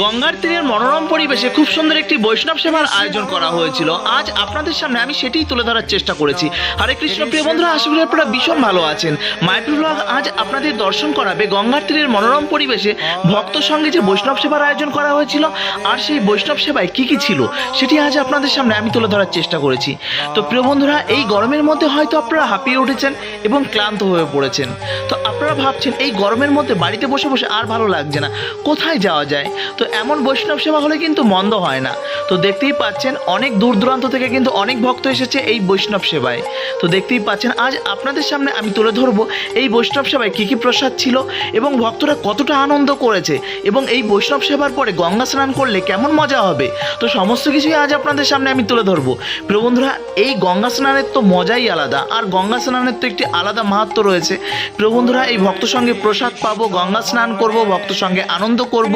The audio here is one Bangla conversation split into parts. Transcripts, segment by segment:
গঙ্গার তীরের মনোরম পরিবেশে খুব সুন্দর একটি বৈষ্ণব সেবার আয়োজন করা হয়েছিল। আজ আপনাদের সামনে আমি সেটাই তুলে ধরার চেষ্টা করেছি। হরে কৃষ্ণ, প্রিয় বন্ধুরা, আশা করি আপনারা ভীষণ ভালো আছেন। মাইপুর ব্লগ আজ আপনাদের দর্শন করাবে গঙ্গার তীরের মনোরম পরিবেশে ভক্ত সঙ্গে যে বৈষ্ণব সেবার আয়োজন করা হয়েছিল আর সেই বৈষ্ণব সেবায় কি কি ছিল সেটি আজ আপনাদের সামনে আমি তুলে ধরার চেষ্টা করেছি। তো প্রিয় বন্ধুরা, এই গরমের মধ্যে হয়তো আপনারা হাঁপিয়ে উঠেছেন এবং ক্লান্ত হয়ে পড়েছেন। তো আপনারা ভাবছেন, এই গরমের মধ্যে বাড়িতে বসে বসে আর ভালো লাগছে না। কোথায় যাওয়া যায়? তো এমন বৈষ্ণব সেবা হলে কিন্তু মন্দ হয় না। তো দেখতেই পাচ্ছেন অনেক দূর দূরান্ত থেকে কিন্তু অনেক ভক্ত এসেছে এই বৈষ্ণব সেবায়। তো দেখতেই পাচ্ছেন আজ আপনাদের সামনে আমি তুলে ধরবো এই বৈষ্ণব সেবায় কী কী প্রসাদ ছিল এবং ভক্তরা কতটা আনন্দ করেছে এবং এই বৈষ্ণব সেবার পরে গঙ্গা স্নান করলে কেমন মজা হবে? তো সমস্ত কিছুই আজ আপনাদের সামনে আমি তুলে ধরবো। প্রিয় বন্ধুরা, এই গঙ্গা স্নানের তো মজাই আলাদা আর গঙ্গা স্নানের তো একটি আলাদা মাহাত্ম রয়েছে। প্রিয় বন্ধুরা, এই ভক্ত সঙ্গে প্রসাদ পাবো, গঙ্গা স্নান করব ভক্ত সঙ্গে আনন্দ করব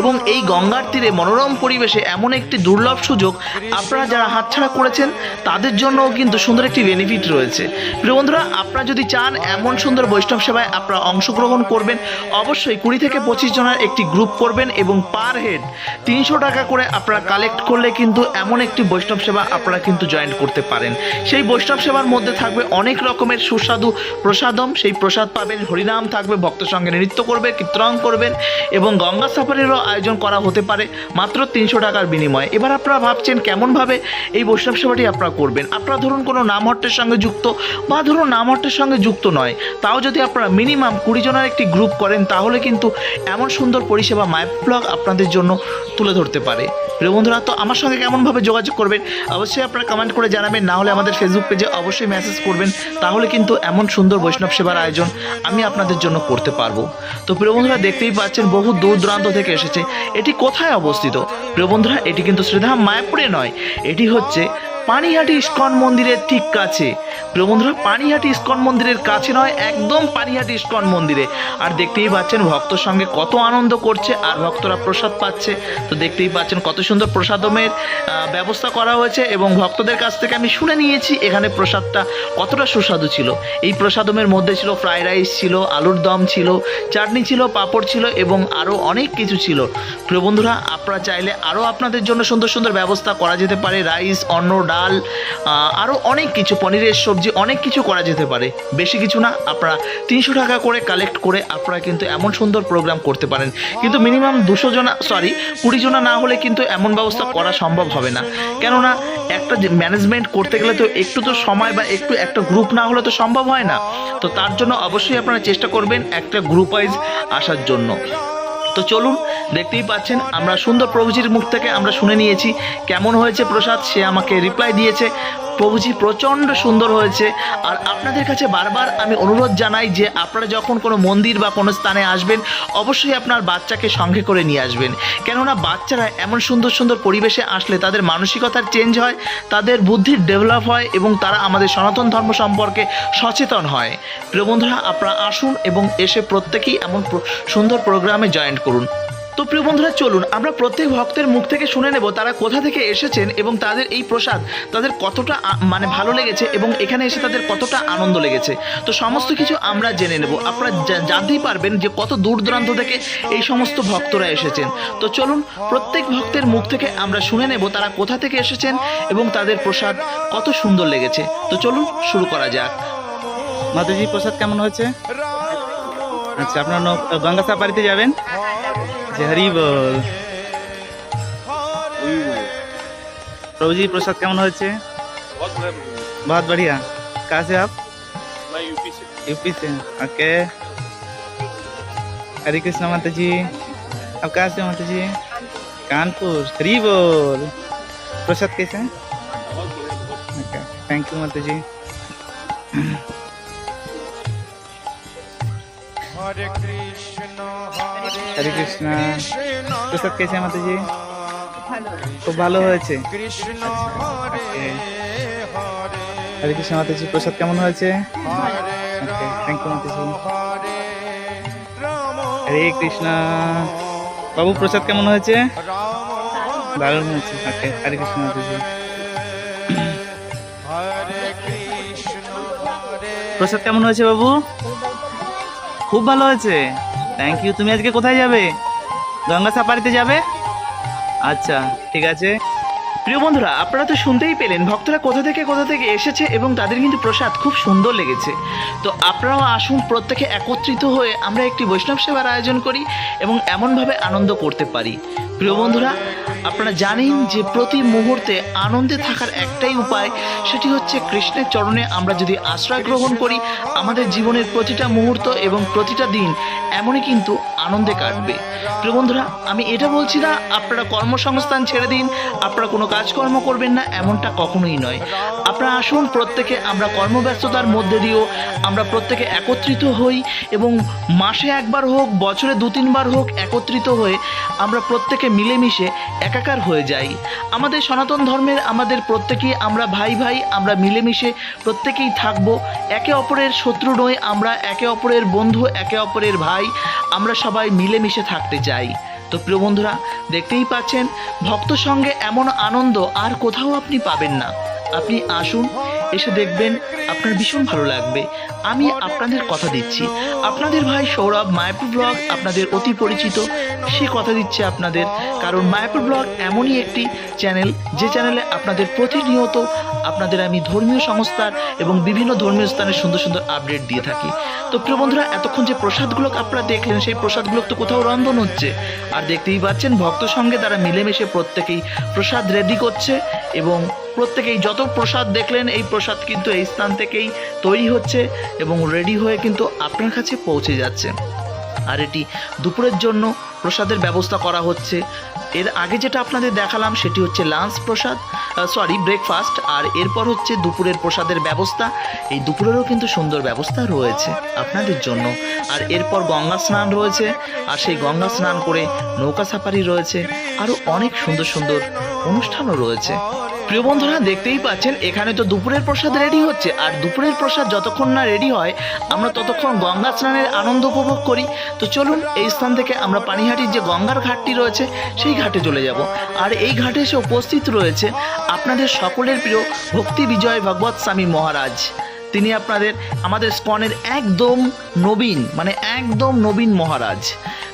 এবং এই গঙ্গার তীরে মনোরম পরিবেশে এমন একটি দুর্লভ সুযোগ আপনারা যারা হাতছাড়া করেছেন, তাদের জন্যও কিন্তু সুন্দর একটি বেনিফিট রয়েছে। প্রিয় বন্ধুরা, আপনারা যদি চান এমন সুন্দর বৈষ্ণব সেবায় আপনারা অংশগ্রহণ করবেন, অবশ্যই কুড়ি থেকে পঁচিশ জনের একটি গ্রুপ করবেন এবং পার হেড তিনশো টাকা করে আপনারা কালেক্ট করলে কিন্তু এমন একটি বৈষ্ণব সেবা আপনারা কিন্তু জয়েন করতে পারেন। সেই বৈষ্ণব সেবার মধ্যে থাকবে অনেক রকমের সুস্বাদু প্রসাদম। সেই প্রসাদ পাবেন, হরিনাম থাকবে ভক্ত সঙ্গে নৃত্য করবে, কীর্তন করবেন এবং গঙ্গা সাফারিরও আয়োজন করা হতে পারে মাত্র তিনশো টাকার বিনিময়ে। এবার আপনারা ভাবছেন কেমনভাবে এই বৈষ্ণব সেবাটি আপনারা করবেন? আপনারা ধরুন কোনো নামহট্টের সঙ্গে যুক্ত বা ধরুন নামহট্টের সঙ্গে যুক্ত নয়, তাও যদি আপনারা মিনিমাম কুড়ি জনের একটি গ্রুপ করেন, তাহলে কিন্তু এমন সুন্দর পরিষেবা মাইপ ব্লগ আপনাদের জন্য তুলে ধরতে পারে। প্রিয় বন্ধুরা, তো আমার সঙ্গে কেমনভাবে যোগাযোগ করবেন? অবশ্যই আপনারা কমেন্ট করে জানাবেন, না হলে আমাদের ফেসবুক পেজে অবশ্যই মেসেজ করবেন। তাহলে কিন্তু এমন সুন্দর বৈষ্ণব সেবার আয়োজন আমি আপনাদের জন্য করতে পারব। তো প্রিয় বন্ধুরা, দেখতেই পাচ্ছেন, বহু দূর দূরান্ত থেকে এসেছে। এটি কোথায় অবস্থিত? প্রিয় বন্ধুরা, এটি কিন্তু শ্রীধাম মায়াপুরে নয়। এটি হচ্ছে পানিহাটি ইস্কন মন্দিরের ঠিক কাছে। প্রিয় বন্ধুরা, পানিহাটি ইস্কন মন্দিরের কাছে নয়, একদম পানিহাটি ইস্কন মন্দিরে। আর দেখতেই পাচ্ছেন ভক্তর সঙ্গে কত আনন্দ করছে আর ভক্তরা প্রসাদ পাচ্ছে। তো দেখতেই পাচ্ছেন কত সুন্দর প্রসাদমের ব্যবস্থা করা হয়েছে এবং ভক্তদের কাছ থেকে আমি শুনে নিয়েছি এখানে প্রসাদটা কতটা সুস্বাদু ছিল। এই প্রসাদমের মধ্যে ছিল ফ্রাইড রাইস ছিল, আলুর দম ছিল, চাটনি ছিল, পাঁপড় ছিল এবং আরও অনেক কিছু ছিল। প্রিয় বন্ধুরা, আপনারা চাইলে আরও আপনাদের জন্য সুন্দর সুন্দর ব্যবস্থা করা যেতে পারে। রাইস, অন্ন, ডাল আহ, আরও অনেক কিছু পনিরের সবজি অনেক কিছু করা যেতে পারে। বেশি কিছু না আপনারা তিনশো টাকা করে কালেক্ট করে আপনারা কিন্তু এমন সুন্দর প্রোগ্রাম করতে পারেন। কিন্তু মিনিমাম দুশো জনা সরি কুড়ি জনা না হলে কিন্তু এমন ব্যবস্থা করা সম্ভব হবে না। কেননা একটা ম্যানেজমেন্ট করতে গেলে তো একটু তো সময় বা একটু একটা গ্রুপ না হলে তো সম্ভব হয় না। তো তার জন্য অবশ্যই আপনারা চেষ্টা করবেন একটা গ্রুপ ওয়াইজ আসার জন্য। তো চলুন, দেখতেই পাচ্ছেন, আমরা সুন্দর প্রভুজির মুখ থেকে আমরা শুনে নিয়েছি। কেমন হয়েছে প্রসাদ? সে আমাকে রিপ্লাই দিয়েছে। প্রভুজি প্রচণ্ড সুন্দর হয়েছে। আর আপনাদের কাছে বারবার আমি অনুরোধ জানাই যে আপনারা যখন কোনো মন্দির বা কোনো স্থানে আসবেন, অবশ্যই আপনার বাচ্চাকে সঙ্গে করে নিয়ে আসবেন। কেননা বাচ্চারা এমন সুন্দর সুন্দর পরিবেশে আসলে তাদের মানসিকতার চেঞ্জ হয়, তাদের বুদ্ধির ডেভেলপ হয় এবং তারা আমাদের সনাতন ধর্ম সম্পর্কে সচেতন হয়। প্রিয় বন্ধুরা, আপনারা আসুন এবং এসে প্রত্যেকেই এমন সুন্দর প্রোগ্রামে জয়েন করুন। তো প্রিয় বন্ধুরা, চলুন আমরা প্রত্যেক ভক্তের মুখ থেকে শুনে নেব তারা কোথা থেকে এসেছেন এবং তাদের এই প্রসাদ তাদের কতটা মানে ভালো লেগেছে এবং এখানে এসে তাদের কতটা আনন্দ লেগেছে। তো সমস্ত কিছু আমরা জেনে নেব। আপনারা জানতেই পারবেন যে কত দূর দূরান্ত থেকে এই সমস্ত ভক্তরা এসেছেন। তো চলুন প্রত্যেক ভক্তের মুখ থেকে আমরা শুনে নেব তারা কোথা থেকে এসেছেন এবং তাদের প্রসাদ কত সুন্দর লেগেছে। তো চলুন শুরু করা যাক। মাতাজি প্রসাদ কেমন হয়েছে? আচ্ছা আপনার নৌ- গঙ্গা সাফারিতে যাবেন? जय बोल। प्रभु जी प्रसाद कैमन हो बहुत बढ़िया। कहाँ से आप? मैं यूपी से। यूपी से। ओके। हरे कृष्णा माता जी आप कहाँ से माता जी कानपुर। हरी बोल। प्रसाद कैसे हैं? थैंक यू माता जी हरे कृष्णा হরে কৃষ্ণ। প্রসাদ কেছে মাতাজি? খুব ভালো হয়েছে। আচ্ছা। হরে কৃষ্ণ মাতাজি প্রসাদ কেমন হয়েছে? Thank you Hare Krishna. বাবু প্রসাদ কেমন হয়েছে? দারুণ হয়েছে। হরে কৃষ্ণ মাতাজি। প্রসাদ কেমন হয়েছে বাবু? খুব ভালো হয়েছে। থ্যাংক ইউ তুমি আজকে কোথায় যাবে? গঙ্গা সাফারিতে যাবে? আচ্ছা ঠিক আছে। প্রিয় বন্ধুরা, আপনারা তো শুনতেই পেলেন, ভক্তরা কোথা থেকে কোথা থেকে এসেছে এবং তাদের কিন্তু প্রসাদ খুব সুন্দর লেগেছে। তো আপনারাও আসুন, প্রত্যেকে একত্রিত হয়ে আমরা একটি বৈষ্ণব সেবার আয়োজন করি এবং এমনভাবে আনন্দ করতে পারি। প্রিয় বন্ধুরা আপনারা জানেন যে প্রতি মুহূর্তে আনন্দে থাকার একটাই উপায়, সেটি হচ্ছে কৃষ্ণের চরণে আমরা যদি আশ্রয় গ্রহণ করি, আমাদের জীবনের প্রতিটা মুহূর্ত এবং প্রতিটা দিন এমনই কিন্তু আনন্দে কাটবে। প্রিয় বন্ধুরা, আমি এটা বলছি না, আপনারা কর্মসংস্থান ছেড়ে দিন, আপনারা কোনো কাজকর্ম করবেন না, এমনটা কখনোই নয়। আপনারা আসুন, প্রত্যেকে আমরা কর্মব্যস্ততার মধ্যে দিয়েও আমরা প্রত্যেকে একত্রিত হই এবং মাসে একবার হোক, বছরে দু তিনবার হোক, একত্রিত হয়ে আমরা প্রত্যেকে মিলেমিশে একাকার হয়ে যাই। আমাদের সনাতন ধর্মের আমাদের প্রত্যেকেই আমরা ভাই ভাই, আমরা মিলেমিশে প্রত্যেকেই থাকব। একে অপরের শত্রু নই, আমরা একে অপরের বন্ধু, একে অপরের ভাই, আমরা সবাই মিলেমিশে থাকতে চাই। তো প্রিয় বন্ধুরা, দেখতেই পাচ্ছেন, ভক্ত সঙ্গে এমন আনন্দ আর কোথাও আপনি পাবেন না। আপনি আসুন, এসে দেখবেন আপনার ভীষণ ভালো লাগবে। আমি আপনাদের কথা দিচ্ছি। আপনাদের ভাই সৌরভ, মায়াপুর ব্লগ আপনাদের অতি পরিচিত। সে কথা দিচ্ছে আপনাদের। কারণ মায়াপুর ব্লগ এমনই একটি চ্যানেল যে চ্যানেলে আপনাদের প্রতিনিয়ত আপনাদের আমি ধর্মীয় সংস্থার এবং বিভিন্ন ধর্মীয় স্থানের সুন্দর সুন্দর আপডেট দিয়ে থাকি। তো প্রিয় বন্ধুরা এতক্ষণ যে প্রসাদগুলো আপনারা দেখলেন সেই প্রসাদগুলো তো কোথাও রন্ধন হচ্ছে। আর দেখতেই পাচ্ছেন ভক্ত সঙ্গে তারা মিলেমিশে প্রত্যেকেই প্রসাদ রেডি করছে এবং প্রত্যেকেই যত প্রসাদ দেখলেন এই প্রসাদ কিন্তু এই স্থান থেকেই তৈরি হচ্ছে এবং রেডি হয়ে কিন্তু আপনার কাছে পৌঁছে যাচ্ছে। আর এটি দুপুরের জন্য প্রসাদের ব্যবস্থা করা হচ্ছে। এর আগে যেটা আপনাদের দেখালাম সেটি হচ্ছে লাঞ্চ প্রসাদ সরি ব্রেকফাস্ট আর এরপর হচ্ছে দুপুরের প্রসাদের ব্যবস্থা। এই দুপুরেরও কিন্তু সুন্দর ব্যবস্থা রয়েছে আপনাদের জন্য। আর এরপর গঙ্গা স্নান রয়েছে, আর সেই গঙ্গা স্নান করে নৌকা সাফারি রয়েছে। আরও অনেক সুন্দর সুন্দর অনুষ্ঠানও রয়েছে। প্রিয় বন্ধুরা, দেখতেই পাচ্ছেন, এখানে তো দুপুরের প্রসাদ রেডি হচ্ছে। আর দুপুরের প্রসাদ যতক্ষণ না রেডি হয়, আমরা ততক্ষণ গঙ্গা স্নানের আনন্দ উপভোগ করি। তো চলুন, এই স্থান থেকে আমরা পানিহাটির যে গঙ্গার ঘাটটি রয়েছে, সেই ঘাটে চলে যাব। আর এই ঘাটে এসে উপস্থিত রয়েছে আপনাদের সকলের প্রিয় ভক্তি বিজয় ভগবত স্বামী মহারাজ। তিনি আপনাদের, আমাদের স্কনের একদম নবীন মানে একদম নবীন মহারাজ।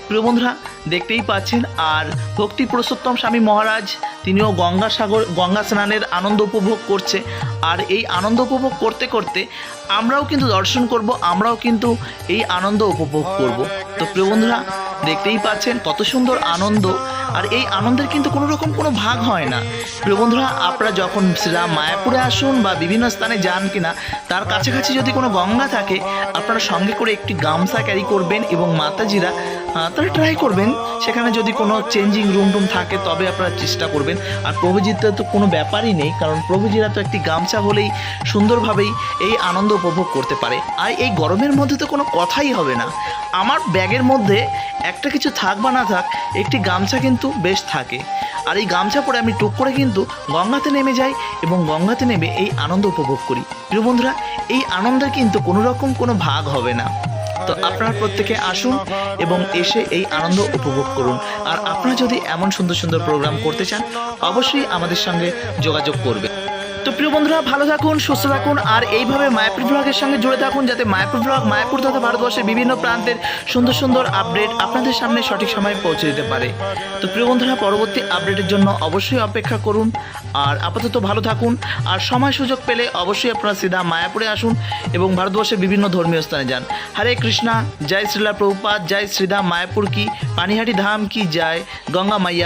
প্রিয় বন্ধুরা, দেখতেই পাচ্ছেন, আর ভক্তি পুরুষোত্তম স্বামী মহারাজ তিনিও গঙ্গা সাগর গঙ্গা স্নানের আনন্দ উপভোগ করছে। আর এই আনন্দ উপভোগ করতে করতে আমরাও কিন্তু দর্শন করব, আমরাও কিন্তু এই আনন্দ উপভোগ করব। তো প্রিয় বন্ধুরা, দেখতেই পাচ্ছেন কত সুন্দর আনন্দ। আর এই আনন্দের কিন্তু কোনো রকম কোনো ভাগ হয় না। প্রিয় বন্ধুরা, আপনারা যখন শ্রীরাম মায়াপুরে আসুন বা বিভিন্ন স্থানে যান কিনা, তার কাছাকাছি যদি কোনো গঙ্গা থাকে, আপনারা সঙ্গে করে একটি গামছা ক্যারি করবেন এবং মাতাজিরা তারা ট্রাই করবেন। সেখানে যদি কোনো চেঞ্জিং রুম টুম থাকে, তবে আপনারা চেষ্টা করবেন আর প্রভুজিতে তো কোনো ব্যাপারই নেই, কারণ প্রভুজিরা তো একটি গামছা হলেই সুন্দরভাবেই এই আনন্দ উপভোগ করতে পারে। আর এই গরমের মধ্যে তো কোনো কথাই হবে না। আমার ব্যাগের মধ্যে একটা কিছু থাক বা না থাক, একটি গামছা কিন্তু বেশ থাকে। আর এই গামছা পরে আমি টুক করে কিন্তু গঙ্গাতে নেমে যাই এবং গঙ্গাতে নেমে এই আনন্দ উপভোগ করি। প্রিয় বন্ধুরা, এই আনন্দের কিন্তু কোনো রকম কোনো ভাগ হবে না। তো আপনারা প্রত্যেকে আসুন এবং এসে এই আনন্দ উপভোগ করুন। আর আপনারা যদি এমন সুন্দর সুন্দর প্রোগ্রাম করতে চান, অবশ্যই আমাদের সঙ্গে যোগাযোগ করবেন। তো প্রিয় বন্ধুরা, ভালো থাকুন, সুস্থ থাকুন, আর এইভাবে মায়াপুর ব্লগের সঙ্গে জুড়ে থাকুন যাতে মায়াপুর ব্লগ মায়াপুর তথা ভারতবর্ষের বিভিন্ন প্রান্তের সুন্দর সুন্দর আপডেট আপনাদের সামনে সঠিক সময়ে পৌঁছে দিতে পারে। তো প্রিয় বন্ধুরা, পরবর্তী আপডেটের জন্য অবশ্যই অপেক্ষা করুন, আর আপাতত ভালো থাকুন, আর সময় সুযোগ পেলে অবশ্যই আপনারা সিধা মায়াপুরে আসুন এবং ভারতবর্ষের বিভিন্ন ধর্মীয় স্থানে যান। হরে কৃষ্ণা, জয় শ্রীলা প্রভুপাত জয় শ্রীধাম মায়াপুর কি, পানিহাটি ধাম কি, জয় গঙ্গা মাইয়া।